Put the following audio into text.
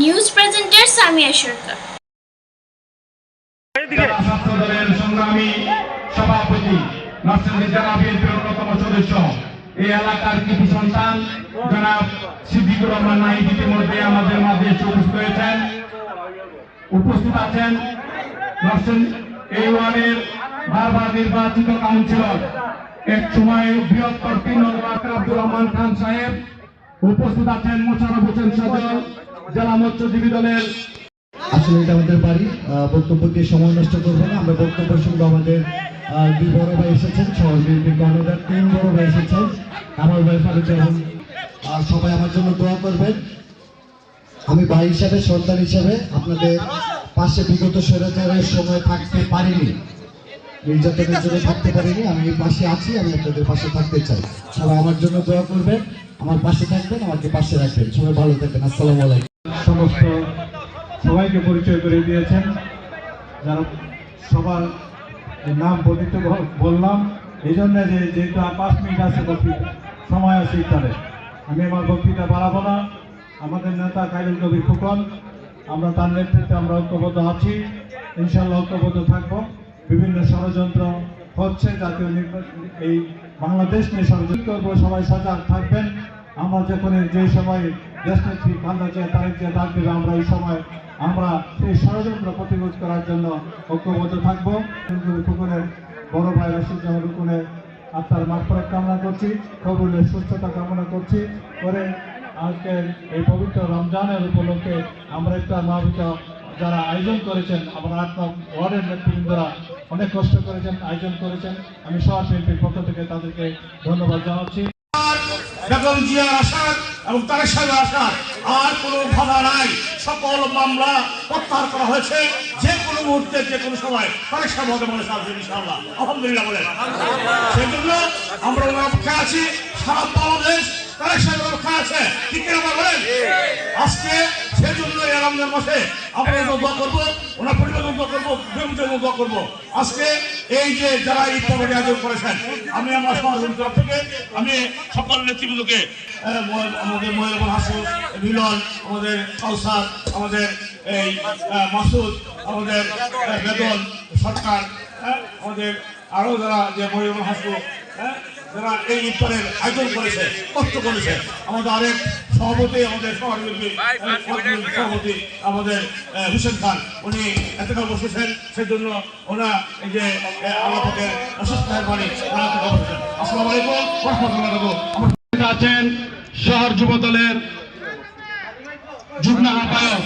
News presenter Samia সরকার। ছাত্র দলের সংগ্রামী সভাপতি নরসিংদী জেলা বিএনপির অন্যতম সদস্য, এই এলাকার কৃতি সন্তান, জনাব সিদ্দিকুর রহমান ইতিমধ্যে আমাদের মাঝে উপস্থিত হয়েছেন। উপস্থিত আছেন এই ওয়ার্ডের বারবার নির্বাচিত কাউন্সিলর, এক সময় বৃহত্তর তিন আব্দুর রহমান খান সাহেব উপস্থিত আছেন মোশারফ হোসেন সজল জেলা মৎস্যজীবী দলের। আসলে এটা আমাদের বাড়ি বক্তব্য দিয়ে সময় নষ্ট করব না। আমরা বক্তব্যের সঙ্গে আমাদের দুই বড় ভাই এসেছেন শহর বিএনপি তিন বড় ভাই এসেছেন। আমার ভাই ফারুক রহমান সবাই আমার জন্য দোয়া করবেন। আমি ভাই হিসাবে সন্তান হিসাবে আপনাদের পাশে বিগত স্বৈরাচারের সময় থাকতে পারিনি। নির্যাতনের জন্য থাকতে পারিনি। আমি পাশে আছি, আমি আপনাদের পাশে থাকতে চাই। সবাই আমার জন্য দোয়া করবেন। আমার পাশে থাকবেন, আমাকে পাশে রাখবেন। সবাই ভালো থাকবেন, আসসালামু আলাইকুম। সমস্ত সবাইকে পরিচয় করে দিয়েছেন। যারা সবার নাম বর্ণিত বললাম এই জন্য যে যেহেতু পাঁচ মিনিট আছে বক্তৃতা, সময় আছে ইত্যাদি আমি আমার বক্তৃতা বাড়াবো না। আমাদের নেতা কাইরুল কবির ফুকন, আমরা তার নেতৃত্বে আমরা ঐক্যবদ্ধ আছি। ইনশাল্লাহ ঐক্যবদ্ধ থাকব। বিভিন্ন ষড়যন্ত্র হচ্ছে জাতীয় এই বাংলাদেশ নিয়ে ষড়যন্ত্র করব সবাই সজাগ থাকবেন। আমরা যখন যে সময় দেশনেত্রী খান্দা চেয়ে তারেক যে ডাক দেবে, আমরা এই সময় আমরা সেই ষড়যন্ত্র প্রতিরোধ করার জন্য ঐক্যবদ্ধ থাকব। ফুকনের বড় ভাই রশিদুজ্জামান রুকুনের আত্মার মাফরত কামনা করছি, কবুলের সুস্থতা কামনা করছি। করে আজকের এই পবিত্র রমজানের উপলক্ষে আমরা একটা মাহবিত যারা আয়োজন করেছেন আমার আট ওয়ার্ডের নেতৃবৃন্দরা অনেক কষ্ট করেছেন আয়োজন করেছেন। আমি সহ শিল্পীর পক্ষ থেকে তাদেরকে ধন্যবাদ জানাচ্ছি। বেগম জিয়ার আসার এবং তারেক সাহেবের আসার আর কোনো বাধা নাই। সকল মামলা প্রত্যাহার করা হয়েছে। যে কোনো মুহূর্তে যে কোনো সময় তারেক সাহেব হতে আসবেন ইনশাআল্লাহ। আলহামদুলিল্লাহ বলেন। আমরা ওনার অপেক্ষা আছি। সারা বাংলাদেশ তারেক সাহেবের অপেক্ষা আছে। ঠিক কিনা বলেন? আজকে সেজন্য এই রমজান মাসে আমরা ওনার দোয়া করব, ওনার পরিবার করব করব। আজকে এই যে যারা এই পর্বটি আয়োজন করেছেন, আমি আমার সমাজের তরফ আমি সকল নেতৃবৃন্দকে আমাদের মহিলা হাসুদ মিলন, আমাদের এই মাসুদ, আমাদের বেদন, সরকার আমাদের আরও যারা যে মহিলা হ্যাঁ যারা এই ইফতারের আয়োজন করেছে, কষ্ট করেছে, আমাদের আরেক সভাপতি আমাদের সভাপতি আমাদের হুসেন খান উনি এতটা বসেছেন সেই জন্য ওনা এই যে আমাদের অসুস্থ বসেছেন আসসালামু আলাইকুম রহমতুল্লাহ আমার আছেন শহর যুব দলের যুগ্ম আহ্বায়ক